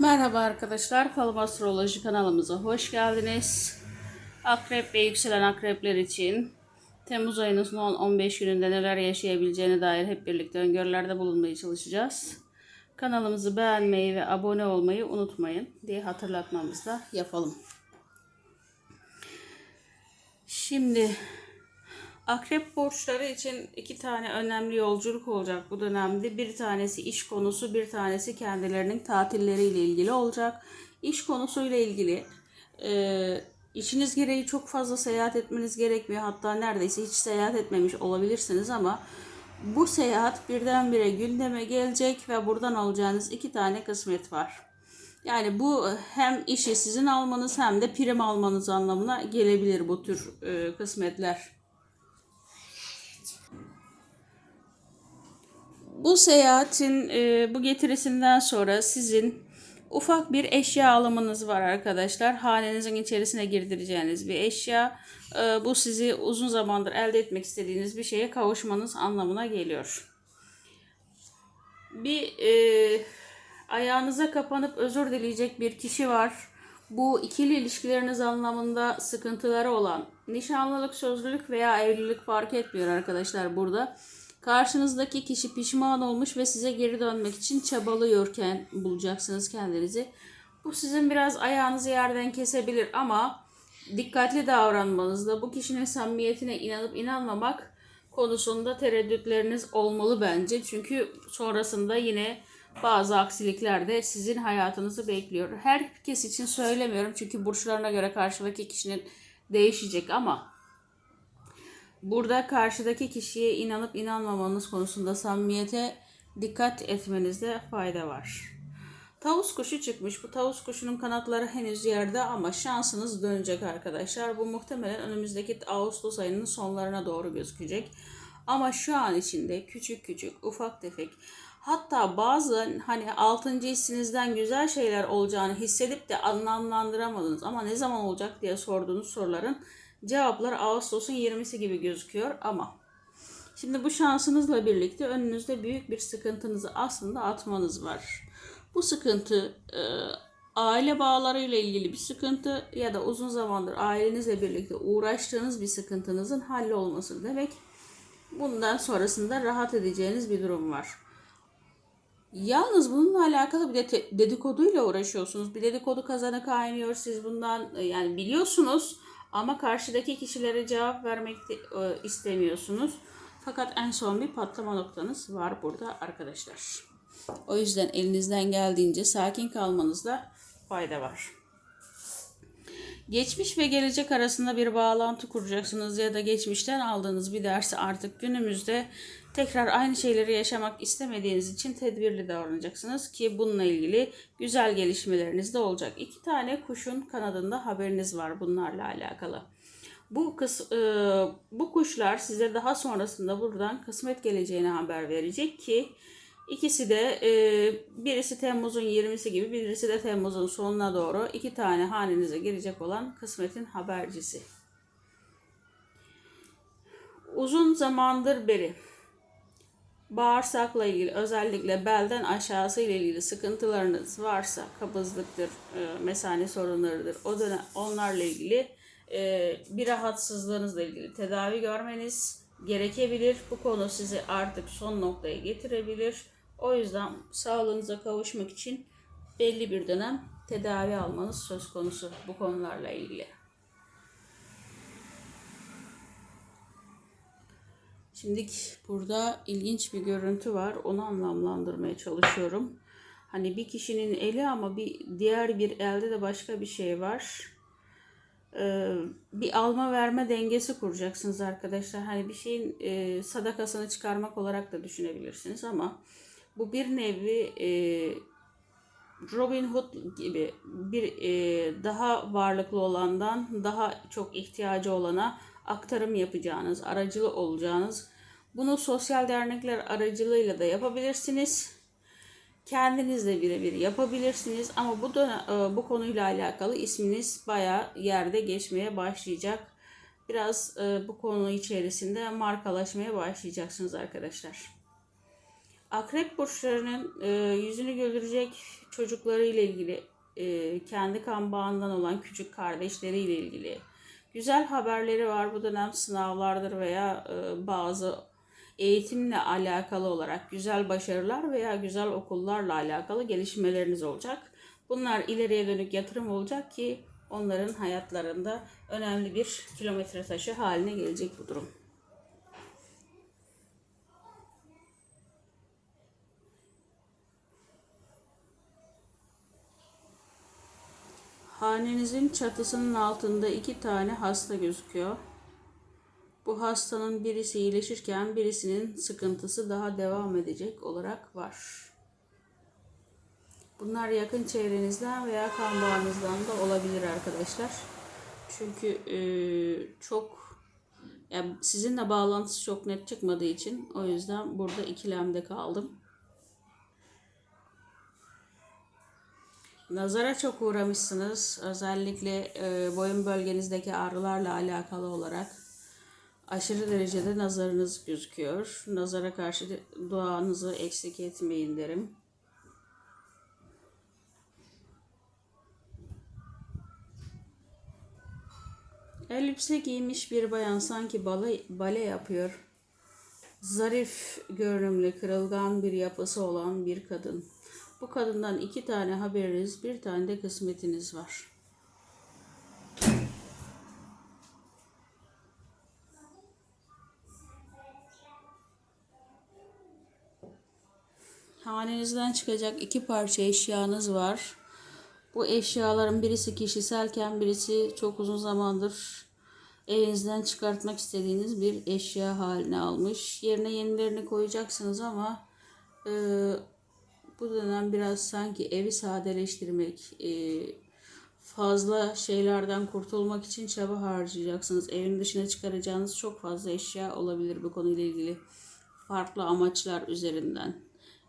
Merhaba arkadaşlar, Falım Astroloji kanalımıza hoş geldiniz. Akrep ve yükselen akrepler için Temmuz ayının son 15 gününde neler yaşayabileceğine dair hep birlikte öngörülerde bulunmaya çalışacağız. Kanalımızı beğenmeyi ve abone olmayı unutmayın diye hatırlatmamızı da yapalım. Şimdi Akrep borçları için iki tane önemli yolculuk olacak bu dönemde. Bir tanesi iş konusu, bir tanesi kendilerinin tatilleriyle ilgili olacak. İş konusuyla ilgili e, işiniz gereği çok fazla seyahat etmeniz gerekmiyor. Hatta neredeyse hiç seyahat etmemiş olabilirsiniz ama bu seyahat birdenbire gündeme gelecek ve buradan alacağınız iki tane kısmet var. Yani bu hem işi sizin almanız hem de prim almanız anlamına gelebilir bu tür e, kısmetler. Bu seyahatin e, bu getirisinden sonra sizin ufak bir eşya alımınız var arkadaşlar. Hanenizin içerisine girdireceğiniz bir eşya. E, bu sizi uzun zamandır elde etmek istediğiniz bir şeye kavuşmanız anlamına geliyor. Bir e, ayağınıza kapanıp özür dileyecek bir kişi var. Bu ikili ilişkileriniz anlamında sıkıntıları olan nişanlılık, sözlülük veya evlilik fark etmiyor arkadaşlar burada. Karşınızdaki kişi pişman olmuş ve size geri dönmek için çabalıyorken bulacaksınız kendinizi. Bu sizin biraz ayağınızı yerden kesebilir ama dikkatli davranmanızda bu kişinin samimiyetine inanıp inanmamak konusunda tereddütleriniz olmalı bence. Çünkü sonrasında yine bazı aksilikler de sizin hayatınızı bekliyor. Herkes için söylemiyorum çünkü burçlarına göre karşıdaki kişinin değişecek ama burada karşıdaki kişiye inanıp inanmamanız konusunda samimiyete dikkat etmenizde fayda var. Tavus kuşu çıkmış. Bu tavus kuşunun kanatları henüz yerde ama şansınız dönecek arkadaşlar. Bu muhtemelen önümüzdeki Ağustos ayının sonlarına doğru gözükecek. Ama şu an içinde küçük küçük, ufak tefek hatta bazı hani 6. hissinizden güzel şeyler olacağını hissedip de anlamlandıramadınız ama ne zaman olacak diye sorduğunuz soruların cevapları Ağustos'un 20'si gibi gözüküyor ama şimdi bu şansınızla birlikte önünüzde büyük bir sıkıntınızı aslında atmanız var. Bu sıkıntı e, aile bağlarıyla ilgili bir sıkıntı ya da uzun zamandır ailenizle birlikte uğraştığınız bir sıkıntınızın hallolması demek. Bundan sonrasında rahat edeceğiniz bir durum var. Yalnız bununla alakalı bir de dedikoduyla uğraşıyorsunuz. Bir dedikodu kazanı kaynıyor. Siz bundan e, yani biliyorsunuz ama karşıdaki kişilere cevap vermek e, istemiyorsunuz. Fakat en son bir patlama noktanız var burada arkadaşlar. O yüzden elinizden geldiğince sakin kalmanızda fayda var. Geçmiş ve gelecek arasında bir bağlantı kuracaksınız ya da geçmişten aldığınız bir dersi artık günümüzde tekrar aynı şeyleri yaşamak istemediğiniz için tedbirli davranacaksınız ki bununla ilgili güzel gelişmeleriniz de olacak. İki tane kuşun kanadında haberiniz var bunlarla alakalı. Bu kıs, e, bu kuşlar size daha sonrasında buradan kısmet geleceğini haber verecek ki İkisi de e, birisi Temmuz'un 20'si gibi birisi de Temmuz'un sonuna doğru iki tane hanenize girecek olan kısmetin habercisi. Uzun zamandır beri bağırsakla ilgili özellikle belden aşağısı ile ilgili sıkıntılarınız varsa kabızlıktır, e, mesane sorunlarıdır. O dönem onlarla ilgili e, bir rahatsızlığınızla ilgili tedavi görmeniz gerekebilir. Bu konu sizi artık son noktaya getirebilir. O yüzden sağlığınıza kavuşmak için belli bir dönem tedavi almanız söz konusu bu konularla ilgili. Şimdi burada ilginç bir görüntü var. Onu anlamlandırmaya çalışıyorum. Hani bir kişinin eli ama bir diğer bir elde de başka bir şey var. Ee, bir alma verme dengesi kuracaksınız arkadaşlar. Hani bir şeyin e, sadakasını çıkarmak olarak da düşünebilirsiniz ama bu bir nevi e, Robin Hood gibi bir e, daha varlıklı olandan daha çok ihtiyacı olana aktarım yapacağınız, aracılı olacağınız. Bunu sosyal dernekler aracılığıyla da yapabilirsiniz. Kendiniz de birebir yapabilirsiniz ama bu dönem, e, bu konuyla alakalı isminiz bayağı yerde geçmeye başlayacak. Biraz e, bu konu içerisinde markalaşmaya başlayacaksınız arkadaşlar. Akrep burçlarının e, yüzünü güldürecek çocukları ile ilgili, kendi kan bağından olan küçük kardeşleri ile ilgili güzel haberleri var. Bu dönem sınavlardır veya e, bazı eğitimle alakalı olarak güzel başarılar veya güzel okullarla alakalı gelişmeleriniz olacak. Bunlar ileriye dönük yatırım olacak ki onların hayatlarında önemli bir kilometre taşı haline gelecek bu durum. Hanenizin çatısının altında iki tane hasta gözüküyor. Bu hastanın birisi iyileşirken birisinin sıkıntısı daha devam edecek olarak var. Bunlar yakın çevrenizden veya kan bağınızdan da olabilir arkadaşlar. Çünkü e, çok yani sizinle bağlantısı çok net çıkmadığı için o yüzden burada ikilemde kaldım. Nazara çok uğramışsınız. Özellikle e, boyun bölgenizdeki ağrılarla alakalı olarak aşırı derecede nazarınız gözüküyor. Nazara karşı duanızı eksik etmeyin derim. Elbise giymiş bir bayan sanki bale, bale yapıyor. Zarif görünümlü, kırılgan bir yapısı olan bir kadın. Bu kadından iki tane haberiniz, bir tane de kısmetiniz var. Hanenizden çıkacak iki parça eşyanız var. Bu eşyaların birisi kişiselken birisi çok uzun zamandır evinizden çıkartmak istediğiniz bir eşya haline almış. Yerine yenilerini koyacaksınız ama e, bu dönem biraz sanki evi sadeleştirmek, e, fazla şeylerden kurtulmak için çaba harcayacaksınız. Evin dışına çıkaracağınız çok fazla eşya olabilir bu konuyla ilgili. Farklı amaçlar üzerinden.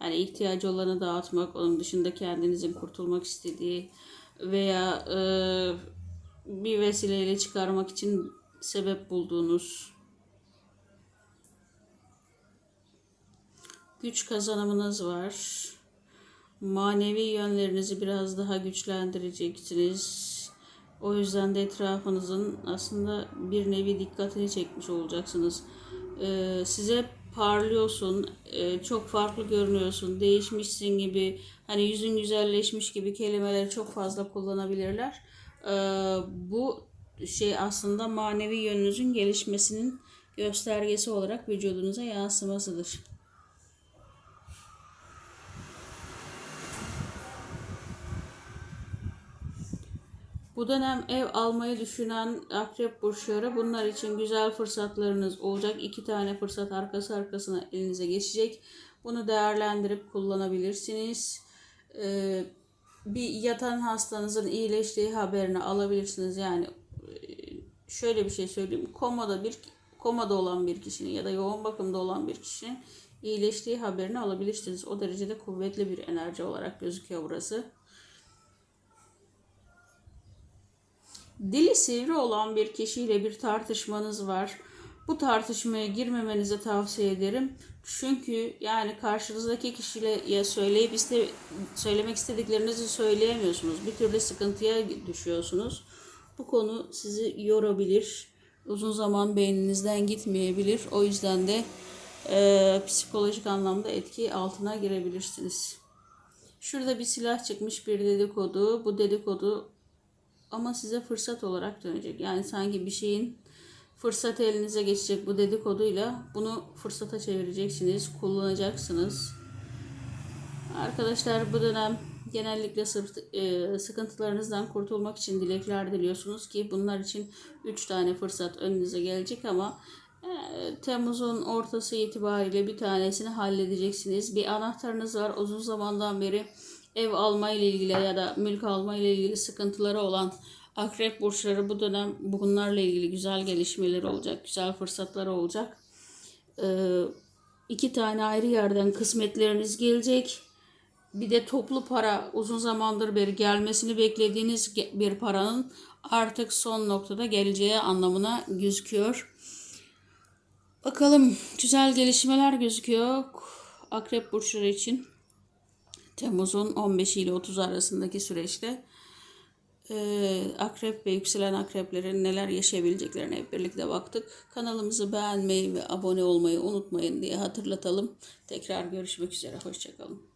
Yani ihtiyacı olanı dağıtmak, onun dışında kendinizin kurtulmak istediği veya e, bir vesileyle çıkarmak için sebep bulduğunuz güç kazanımınız var. Manevi yönlerinizi biraz daha güçlendireceksiniz. O yüzden de etrafınızın aslında bir nevi dikkatini çekmiş olacaksınız. Ee, size parlıyorsun, e, çok farklı görünüyorsun, değişmişsin gibi, hani yüzün güzelleşmiş gibi kelimeleri çok fazla kullanabilirler. Ee, bu şey aslında manevi yönünüzün gelişmesinin göstergesi olarak vücudunuza yansımasıdır. Bu dönem ev almayı düşünen akrep burçları bunlar için güzel fırsatlarınız olacak. İki tane fırsat arkası arkasına elinize geçecek. Bunu değerlendirip kullanabilirsiniz. Ee, bir yatan hastanızın iyileştiği haberini alabilirsiniz. Yani e, şöyle bir şey söyleyeyim. Komada bir komada olan bir kişinin ya da yoğun bakımda olan bir kişinin iyileştiği haberini alabilirsiniz. O derecede kuvvetli bir enerji olarak gözüküyor burası. Dili sivri olan bir kişiyle bir tartışmanız var. Bu tartışmaya girmemenizi tavsiye ederim. Çünkü yani karşınızdaki kişiyle ya söyleyip iste, söylemek istediklerinizi söyleyemiyorsunuz. Bir türlü sıkıntıya düşüyorsunuz. Bu konu sizi yorabilir. Uzun zaman beyninizden gitmeyebilir. O yüzden de e, psikolojik anlamda etki altına girebilirsiniz. Şurada bir silah çıkmış bir dedikodu. Bu dedikodu ama size fırsat olarak dönecek. Yani sanki bir şeyin fırsat elinize geçecek bu dedikoduyla bunu fırsata çevireceksiniz, kullanacaksınız. Arkadaşlar bu dönem genellikle sırt, e, sıkıntılarınızdan kurtulmak için dilekler diliyorsunuz ki bunlar için 3 tane fırsat önünüze gelecek ama e, Temmuz'un ortası itibariyle bir tanesini halledeceksiniz. Bir anahtarınız var uzun zamandan beri ev alma ile ilgili ya da mülk alma ile ilgili sıkıntıları olan akrep burçları bu dönem bunlarla ilgili güzel gelişmeler olacak, güzel fırsatlar olacak. Ee, iki tane ayrı yerden kısmetleriniz gelecek. Bir de toplu para uzun zamandır beri gelmesini beklediğiniz bir paranın artık son noktada geleceği anlamına gözüküyor. Bakalım güzel gelişmeler gözüküyor. akrep burçları için Temmuz'un 15 ile 30 arasındaki süreçte e, akrep ve yükselen akreplerin neler yaşayabileceklerine hep birlikte baktık. Kanalımızı beğenmeyi ve abone olmayı unutmayın diye hatırlatalım. Tekrar görüşmek üzere. Hoşçakalın.